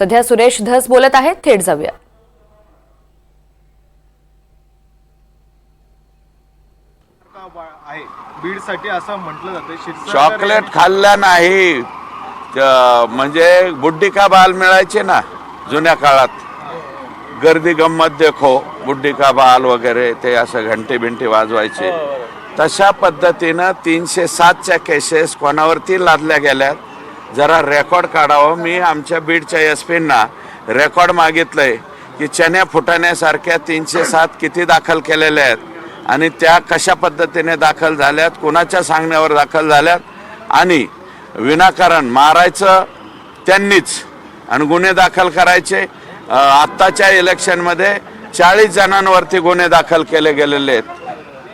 सध्या सुरेश धस बोलत आहेत. थेट जाऊया. बीडसाठी असं म्हटलं जातं चॉकलेट खाल्ल्या नाही. म्हणजे बुड्डी का बाल मिळायचे ना जुन्या काळात? गर्दी गंमत देखो बुड्डी का बाल वगैरे ते असं घंटी बिंटी वाजवायचे. तशा पद्धतीनं तीनशे सातच्या केसेस कोणावरती लादल्या गेल्यात? जरा रेकॉर्ड काढावं. मी आमच्या बीडच्या एस पींना रेकॉर्ड मागितलंय की चण्या फुटाण्यासारख्या तीनशे सात किती दाखल केलेल्या आहेत आणि त्या कशा पद्धतीने दाखल झाल्यात कुणाच्या सांगण्यावर दाखल झाल्यात आणि विनाकारण मारायचं त्यांनीच आणि गुन्हे दाखल करायचे. आत्ताच्या इलेक्शनमध्ये चाळीस जणांवरती गुन्हे दाखल केले गेलेले आहेत.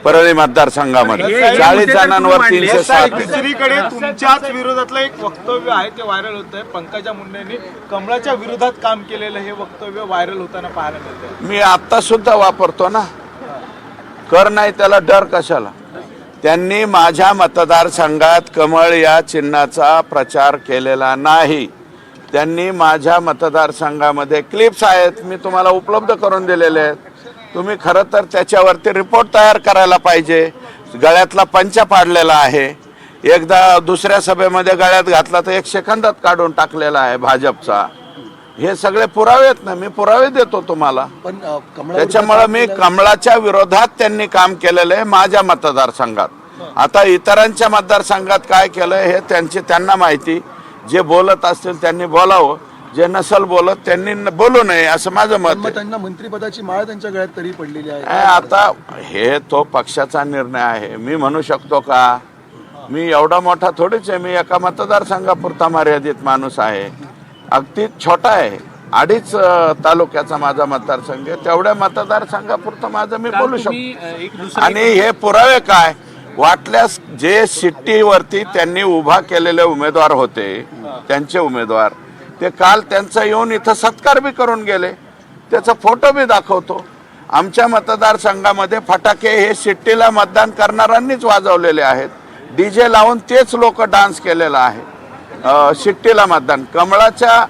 परळी मतदारसंघामध्ये. चाळीस जणांवर तीनशे सात दुसरीकडे तुमच्याच विरोधातलं एक वक्तव्य आहे ते व्हायरल होत आहे पंकजा मुंडेंनी कमळाच्या विरोधात काम केलेलं हे वक्तव्य व्हायरल होताना पाहायला मिळतंय. मी आत्ता सुद्धा वापरतो ना. कर नाही त्याला डर कशाला? त्यांनी माझ्या मतदारसंघात कमळ या चिन्हाचा प्रचार केलेला नाही. त्यांनी माझ्या मतदारसंघामध्ये क्लिप्स आहेत मी तुम्हाला उपलब्ध करून दिलेले आहेत. तुम्ही खरं तर त्याच्यावरती रिपोर्ट तयार करायला पाहिजे. गळ्यातला पंचा पाडलेला आहे. एकदा दुसऱ्या सभेमध्ये गळ्यात घातला तर एक सेकंदात काढून टाकलेला आहे भाजपचा. हे सगळे पुरावे आहेत ना मी पुरावे देतो तुम्हाला. पण त्याच्यामुळे मी कमळाच्या विरोधात त्यांनी काम केलेलं आहे माझ्या मतदारसंघात. आता इतरांच्या मतदारसंघात काय केलं हे त्यांची त्यांना माहिती. जे बोलत असतील त्यांनी बोलावं. जे नसल बोलत त्यांनी न- बोलू नये असं माझं मत त्यांना मंत्रिपदाची माळ त्यांच्या गळ्यात तरी पडलेली आहे. आता हे तो पक्षाचा निर्णय आहे. मी म्हणू शकतो का? मी एवढा मोठा थोडीच आहे. मी एका मतदारसंघापुरता मर्यादित माणूस आहे. अगदी छोटा आहे. अडीच तालुक्याचा माझा मतदारसंघ आहे. तेवढ्या मतदारसंघापुरतं माझं मी बोलू शकतो. आणि हे पुरावे काय? वाटल्यास जे शिट्टीवरती त्यांनी उभा केलेले उमेदवार होते त्यांचे उमेदवार ते काल त्यांचा येऊन इथं सत्कार बी करून गेले. त्याचा फोटो बी दाखवतो. आमच्या मतदारसंघामध्ये फटाके हे शिट्टीला मतदान करणाऱ्यांनीच वाजवलेले आहेत. डी जे लावून तेच लोक डान्स केलेला आहे. सिट्टीला शिट्टीला मतदान. कमळाच्या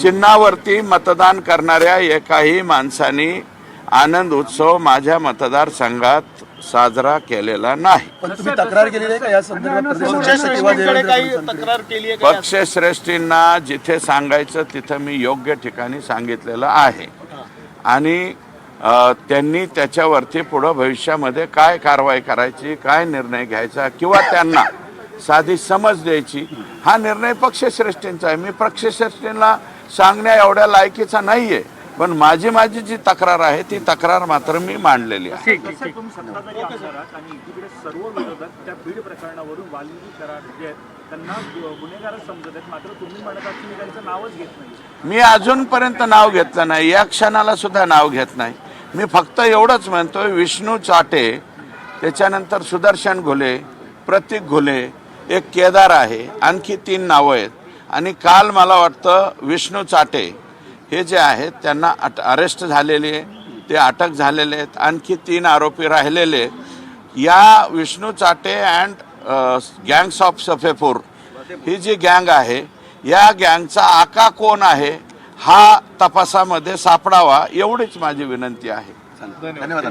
चिन्हावरती मतदान करणाऱ्या एकाही माणसाने आनंद उत्सव माझ्या मतदारसंघात साजरा केलेला नाही. पण तुम्ही तक्रार केलेली आहे का या संदर्भात? प्रदेशाध्यक्ष किंवा पक्षश्रेष्ठींकडे देवेंद्र काही फडणवीसांकडे? तक्रार केली आहे का पक्षश्रेष्ठींना जिथे सांगायचं तिथं मी योग्य ठिकाणी सांगितलेलं आहे. आणि अ, त्यांनी त्याच्यावरती पुढं भविष्यामध्ये काय कारवाई करायची काय निर्णय घ्यायचा किंवा त्यांना साधी समज द्यायची हा निर्णय पक्षश्रेष्ठींचा आहे. मी पक्षश्रेष्ठींना सांगण्या एवढ्या लायकीचा नाहीये. पण माझी माझी जी तक्रार आहे ती तक्रार मात्र मी मांडलेली आहे. मी अजूनपर्यंत नाव घेतलं नाही. या क्षणाला सुद्धा नाव घेत नाही. मी फक्त एवढंच म्हणतोय विष्णू चाटे त्याच्यानंतर सुदर्शन घुले प्रतीक घुले एक केदार आहे आणखी तीन नावं आहेत. आणि काल मला वाटतं विष्णू चाटे हे जे आहेत त्यांना अट अरेस्ट झालेले आहे. ते अटक झालेले आहेत. आणखी तीन आरोपी राहिलेले आहेत. या Vishnu Chate and gangs of सफेपूर ही जी गँग आहे या गँगचा आका कोण आहे हा तपासामध्ये सापडावा एवढीच माझी विनंती आहे. धन्यवाद.